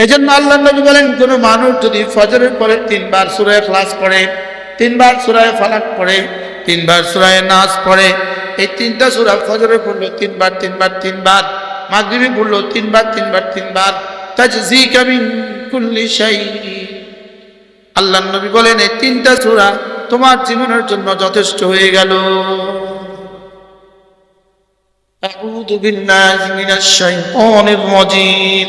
এই জন্য আল্লাহ নবী বলেন কোনো মানুষ যদি ফজরের পরে তিনবার সুরায় ক্লাস পড়ে তিনবার সুরায় ফালাক পড়ে তিনবার সুরায় নাচ পড়ে এই তিনটা সুরা ফজরে পড়লো তিনবার তিনবার তিনবার মাগরিবি পড়লো তিনবার তিনবার তিনবার তাজজিকা মিন কুল্লি শাই আল্লাহ নবী বলেন এই তিনটা সুরা তোমার জীবনের জন্য যথেষ্ট হয়ে গেল أعوذ بالله من الشيطان الرجيم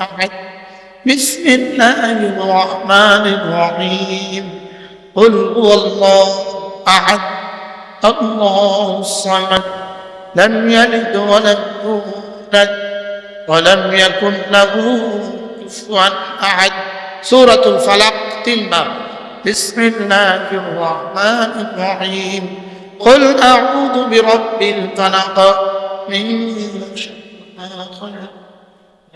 أحد. بسم الله الرحمن الرحيم. قل هو الله أحد. الله الصمد. لم يلد ولم يولد. ولم يكن له كفوا أحد. سورة الفلق تنبأ بسم الله الرحمن الرحيم. قل أعوذ برب الفلق. من شر ما خلق.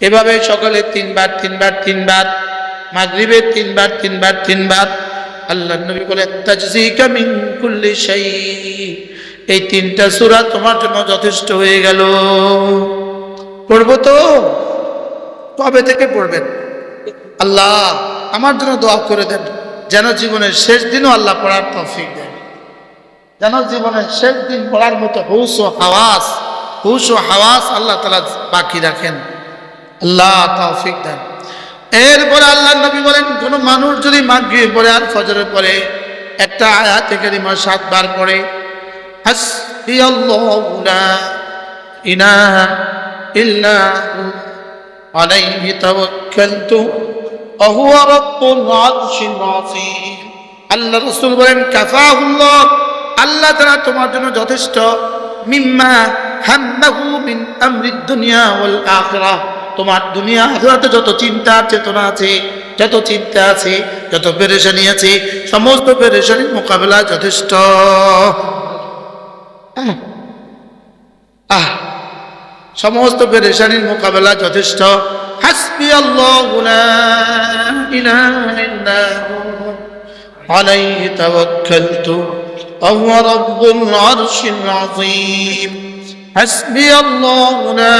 এভাবে সকলে তিনবার তিনবার তিনবার, মাগরিবে তিনবার তিনবার তিনবার আল্লাহ নবী বলেন তাজজিকা মিন কুল্লি শাই এই তিনটা সূরা তোমার জন্য যথেষ্ট হয়ে গেল। পড়ব তো? কবে থেকে পড়বেন? আল্লাহ, আমার জন্য দোয়া করে দেন, যেন জীবনের শেষ দিনও আল্লাহ পড়ার তৌফিক দেন। যেন জীবনের শেষ দিন পড়ার মতো হুস ও হাওয়াস হুস ও হাওয়াস আল্লাহ তালা বাকি রাখেন। আল্লাহ তৌফিক দেন। এরপরে আল্লাহ নবী বলেন, কোনো মানুষ যদি মাগরিব পড়ে আর ফজরের পরে একটা আয়াত কারিমা সাতবার পড়ে হাসবি আল্লাহু লা ইলাহা ইল্লা হু আলাইহি তাওয়াক্কালতু ওয়া রাব্বুল আরশিল আল্লাহ রাসূল বলেন আল্লাহ তাআলা তোমার জন্য যথেষ্ট, মিম্মা হাম্মাহু মিন আমরিদ দুনিয়া ওয়াল আখিরাহ। তোমার দুনিয়া আখেরাতে যত চিন্তা চেতনা আছে যত চিন্তা আছে যত পেরেশানি আছে সমস্ত পেরেশানির মোকাবেলা যথেষ্ট আহ, আহ সমস্ত পেরেশানির মোকাবেলা যথেষ্ট হাসবি আল্লাহ عليه توكلت وهو رب العرش العظيم حسبي الله لا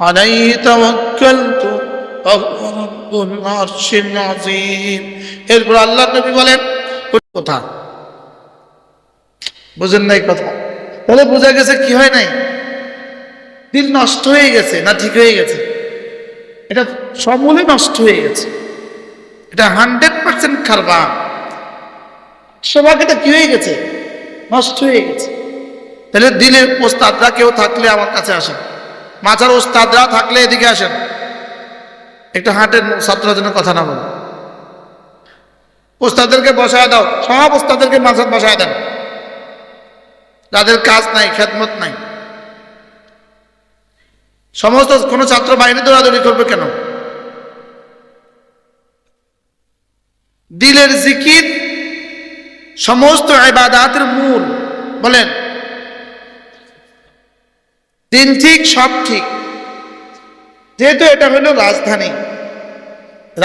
عليه توكلت وهو رب العرش العظيم এরপর আল্লাহ নবী বলেন কথা বুঝেন নাই কথা তাহলে বোঝা গেছে কি হয় নাই দিল নষ্ট হয়ে গেছে না ঠিক হয়ে গেছে এটা সমূলে নষ্ট হয়ে গেছে এটা হান্ড্রেড পার্সেন্ট খারবা সবাকে এটা কি হয়ে গেছে নষ্ট হয়ে গেছে তাহলে দিলের ওস্তাদরা কেউ থাকলে আমার কাছে আসেন মাথার ওস্তাদরা থাকলে এদিকে আসেন। একটু হাটের ছাত্রের জন্য কথা না বলো। ওস্তাদেরকে বসায় দাও, সব ওস্তাদেরকে মাথা বসায় দেন। যাদের কাজ নাই, খেদমত নাই। সমস্ত কোনো ছাত্র বাহিনী দৌড়াদৌড়ি করবে কেন? দিলের জিকির সমস্ত ইবাদাতের মূল, বলেন দিন ঠিক, সব ঠিক। যেহেতু এটা হলো রাজধানী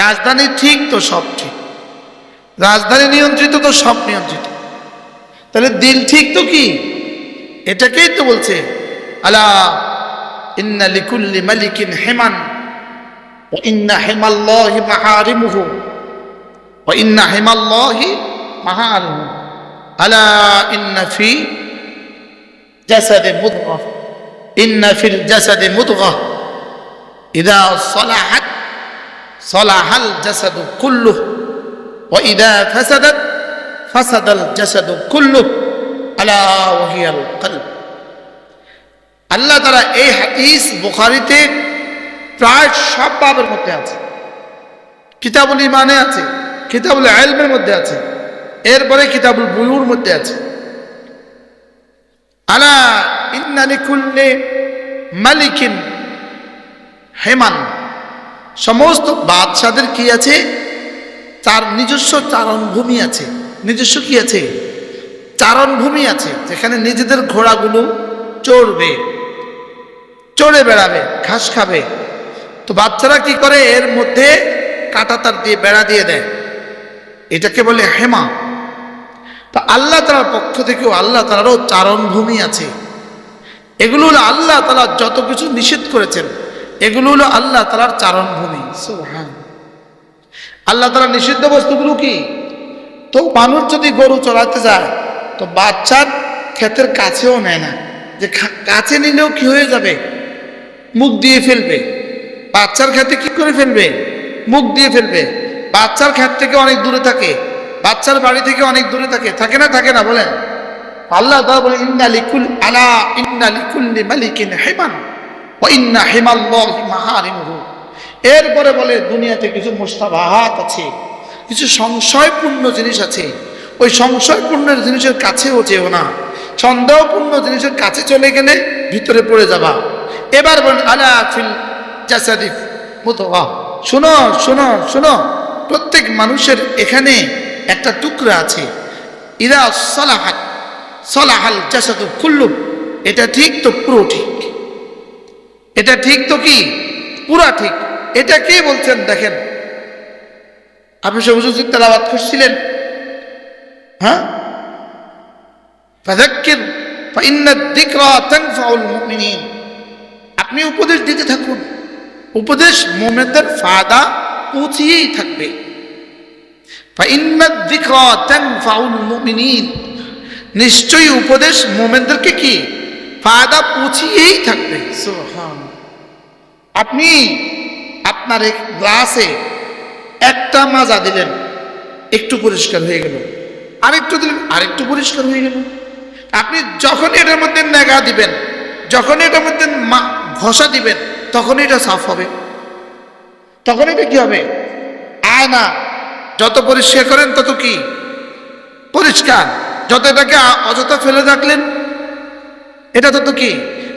রাজধানী ঠিক তো সব ঠিক। রাজধানী নিয়ন্ত্রিত তো সব নিয়ন্ত্রিত। তাহলে দিল ঠিক তো কি? এটাকেই তো বলছে, আলা ইন্না লিকুল্লি মালিকিন হেমান ও ইন্না হেমাল্লাহি ও ইন্না হেমাল্লাহি মাহারিমুহু আলা ইন্না ফি জাসাদে মুদগা ইন্না ফিল জাসাদে মুদগা। ইদা সলাহাত, সলাহাল জাসাদু কুল্লু ও ইদা ফাসাদাত, ফাসাদাল জাসাদু কুল্লু আলাহিয়াল কলব। আল্লাহ তারা এই হাদিস বুখারিতে প্রায় সব বাবের মধ্যে আছে। কিতাবুল ইমানে আছে, কিতাবুল আলমের মধ্যে আছে, এরপরে কিতাবুল বুয়ুর মধ্যে আছে। আলা মালিকিন, হেমান। সমস্ত বাদশাদের কি আছে? তার নিজস্ব চারণভূমি আছে। নিজস্ব কি আছে? চারণভূমি আছে, যেখানে নিজেদের ঘোড়াগুলো চড়বে, চড়ে বেড়াবে, ঘাস খাবে। তো বাচ্চারা কি করে? এর মধ্যে কাটা তার দিয়ে বেড়া দিয়ে দেয়। এটাকে বলে হেমা। তো আল্লাহ তালার পক্ষ থেকেও আল্লাহ তালারও চারণভূমি আছে। এগুলো হলো আল্লাহ তালা যত কিছু নিষেধ করেছেন এগুলো হলো আল্লাহ তালার চারণভূমি। হ্যাঁ আল্লাহ তালা নিষিদ্ধ বস্তুগুলো কি? তো মানুষ যদি গরু চড়াতে যায় তো বাচ্চার ক্ষেতের কাছেও নেয় না। যে কাছে নিলেও কি হয়ে যাবে? মুখ দিয়ে ফেলবে। বাচ্চার ক্ষেতে কি করে ফেলবে? মুখ দিয়ে ফেলবে। বাচ্চার ক্ষেত থেকে অনেক দূরে থাকে। বাচ্চার বাড়ি থেকে অনেক দূরে থাকে। থাকে না? থাকে না? বলেন। আল্লাহ বলে, ইন্না লিকুল, আলা, ইন্না লিকুল্লি মালিকিন হেমান ও ইন্না হেমাল্লাহি মাহারিমুহু। এরপরে বলে, দুনিয়াতে কিছু মুস্তাবাহাত আছে, কিছু সংশয়পূর্ণ জিনিস আছে। ওই সংশয়পূর্ণ জিনিসের কাছেও যেও না। সন্দেহপূর্ণ জিনিসের কাছে চলে গেলে ভিতরে পড়ে যাবা। এবার বলেন, আলা ফিল জাসাদিফ মুতওয়া। শোনো শোনো শোনো, প্রত্যেক মানুষের এখানে একটা টুকরা আছে। ইরা সলাহাত সলাহাল জাসাদু কুল্লু এটা ঠিক তো পুরো ঠিক? এটা ঠিক তো কি? পুরা ঠিক। এটা কে বলছেন দেখেন? আপনি সবুজ তেলাবাদ করছিলেন হ্যাঁ? আপনি উপদেশ দিতে থাকুন। উপদেশ মোমেনদের ফায়দা পৌঁছিয়েই থাকবে। ফাইন্নাদ যিকরা তানফাউল মুমিনিন। নিশ্চয়ই উপদেশ মোমেনদেরকে কি? ফায়দা পৌঁছিয়েই থাকবে। আপনি আপনার এক গ্লাসে একটা মাজা দিলেন একটু পরিষ্কার হয়ে গেল। আরেকটু দিলেন আরেকটু পরিষ্কার হয়ে গেল। আপনি যখন এটার মধ্যে নেগা দিবেন যখন এটার মধ্যে মা- ঘষা দিবেন তখন এটা সাফ হবে। তখন এটা কি হবে? আয়না যত পরিষ্কার করেন তত কি? পরিষ্কার। যত এটাকে অযথা ফেলে রাখলেন, এটা তত কি?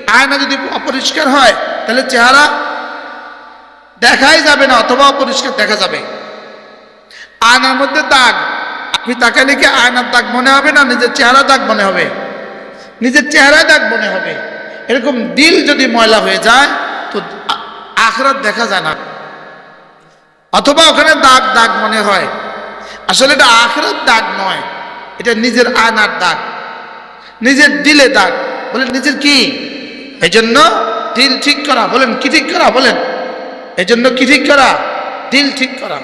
আয়না যদি অপরিষ্কার হয়, তাহলে চেহারা দেখাই যাবে না, অথবা অপরিষ্কার দেখা যাবে। আয়নার মধ্যে দাগ। আপনি তাকালে কি আয়নার দাগ মনে হবে না, নিজের চেহারা দাগ মনে হবে? নিজের চেহারায় দাগ মনে হবে। এরকম দিল যদি ময়লা হয়ে যায়, তো আখরাত দেখা যায় না। অথবা ওখানে দাগ দাগ মনে হয়। আসলে এটা আখরাত দাগ নয়। এটা নিজের আয়নার দাগ। নিজের দিলে দাগ। বলেন, নিজের কি? এই জন্য দিল ঠিক করা। বলেন, কি ঠিক করা? বলেন। এই জন্য কি ঠিক করা? দিল ঠিক করা।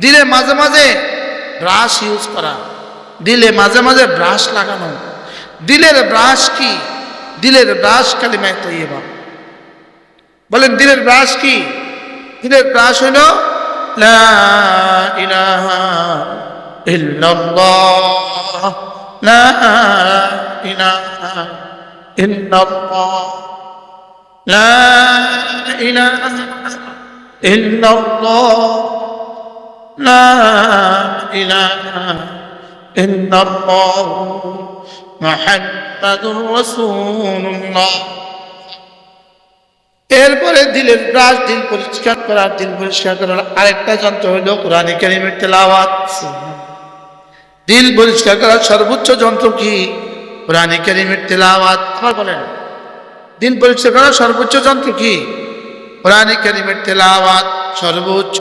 দিলে মাঝে মাঝে ব্রাশ ইউজ করা। দিলে মাঝে মাঝে ব্রাশ লাগানো। দিলের ব্রাশ কি? দিলের ব্রাশ কালিমায় তৈবা বলেন, দিলের ব্রাশ কি? দিলের ব্রাশ হলো লা ইলাহা ইল্লাল্লাহ লা ইলাহা ইল্লাল্লাহ লা ইলাহা ইল্লাল্লাহ لا إله إلا الله محمد رسول الله এরপরে দিলের ব্রাশ দিল পরিষ্কার করার দিল পরিষ্কার করার আরেকটা যন্ত্র হলো কোরআন কারিমের তেলাওয়াত দিল পরিষ্কার করার সর্বোচ্চ যন্ত্র কি? কোরআন কারিমের তেলাওয়াত। আবার বলেন। দিন পরিষ্কার করার সর্বোচ্চ যন্ত্র কি? কোরআন কারিমের তেলাওয়াত সর্বোচ্চ